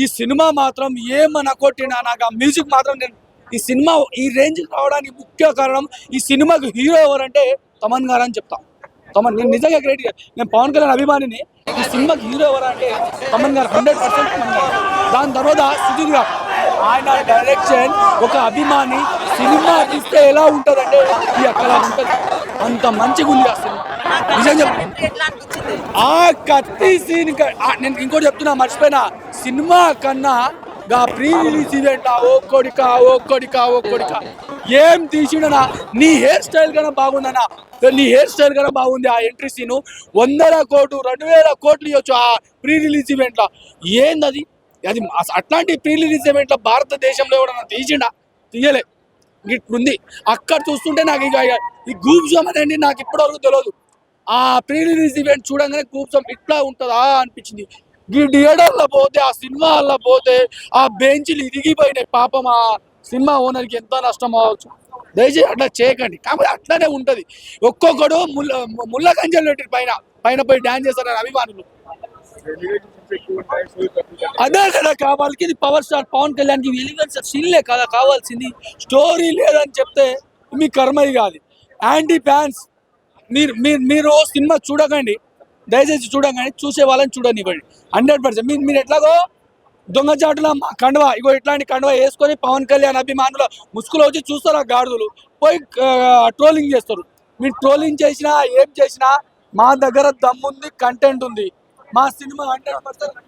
ఈ సినిమా మాత్రం ఏమన్నా కొట్టినా నాకు ఆ మ్యూజిక్ మాత్రం నేను ఈ సినిమా ఈ రేంజ్ రావడానికి ముఖ్య కారణం ఈ సినిమాకి హీరో ఎవరంటే తమన్ గారు అని చెప్తా. తమన్ నేను నిజంగా గ్రేట్ నేను పవన్ కళ్యాణ్ అభిమానిని. ఈ సినిమాకి హీరో ఎవరంటే తమన్ గారు హండ్రెడ్ పర్సెంట్ తమన్ గారు. దాని తర్వాత సుధీర్ గారు. ఆయన డైరెక్షన్ ఒక అభిమాని. సినిమా తీస్తే ఎలా ఉంటుందంటే ఈ అక్కడ ఉంటుంది. అంత మంచిగా ఉంది ఆ సినిమా. నిజం చెప్తాను ఆ కత్తి సీన్ నేను ఇంకోటి చెప్తున్నా మర్చిపోయినా. సినిమా కన్నా గా ప్రీ రిలీజ్ ఈవెంట్ ఓ కొడిక ఓ కొడిక ఓ కొడిక. ఏం తీసిడనా? నీ హెయిర్ స్టైల్ కన్నా బాగుందనా నీ హెయిర్ స్టైల్ కన్నా బాగుంది ఆ ఎంట్రీ సీను వందల కోట్లు రెండు వేల కోట్లు ఇవ్వచ్చు ఆ ప్రీ రిలీజ్ ఈవెంట్లో. ఏందది? అది అట్లాంటి ప్రీ రిలీజ్ ఈవెంట్లో భారతదేశంలో ఎవడన్నా తీసిండా? తీయలే. ఇట్లుంది అక్కడ చూస్తుంటే నాకు ఇక ఇక ఈ గూప్ అనేది నాకు ఇప్పటివరకు తెలియదు ఆ ప్రీ రిలీజ్ ఈవెంట్ చూడంగానే గూప్ ఇట్లా ఉంటుందా అనిపించింది. ఈ థియేటర్లో పోతే ఆ సినిమాల్లో పోతే ఆ బెంచ్లు ఇరిగిపోయినాయి పాపం ఆ సినిమా ఓనర్కి ఎంత నష్టం అవ్వచ్చు. దయచేసి అట్లా చేయకండి. కాబట్టి అట్లానే ఉంటది. ఒక్కొక్కడు ముల్ల ముళ్ళ కంచెలు పెట్టి పైన. పైన పోయి డ్యాన్స్ చేస్తారు అభిమానులు. అదే కదా కావాలకి ఇది పవర్ స్టార్ పవన్ కళ్యాణ్కి ఎలిగెన్స్ సీన్లే కదా కావాల్సింది. స్టోరీ లేదని చెప్తే మీ కర్మది కాదు యాంటీ ఫ్యాన్స్ మీరు మీరు మీరు సినిమా చూడకండి. దయచేసి చూడకండి చూసే వాళ్ళని చూడనివ్వండి. Hundred percent. మీరు మీరు ఎట్లాగో దొంగచాటుల మా ఇగో ఇట్లాంటి కండువ వేసుకొని పవన్ కళ్యాణ్ అభిమానులు ముసుగులో వచ్చి చూస్తారు ఆ గాడిదలు. పోయి ట్రోలింగ్ చేస్తారు. మీరు ట్రోలింగ్ చేసినా ఏం చేసినా మా దగ్గర దమ్ముంది కంటెంట్ ఉంది. మా సినిమా హండ్రెడ్ పర్సెంట్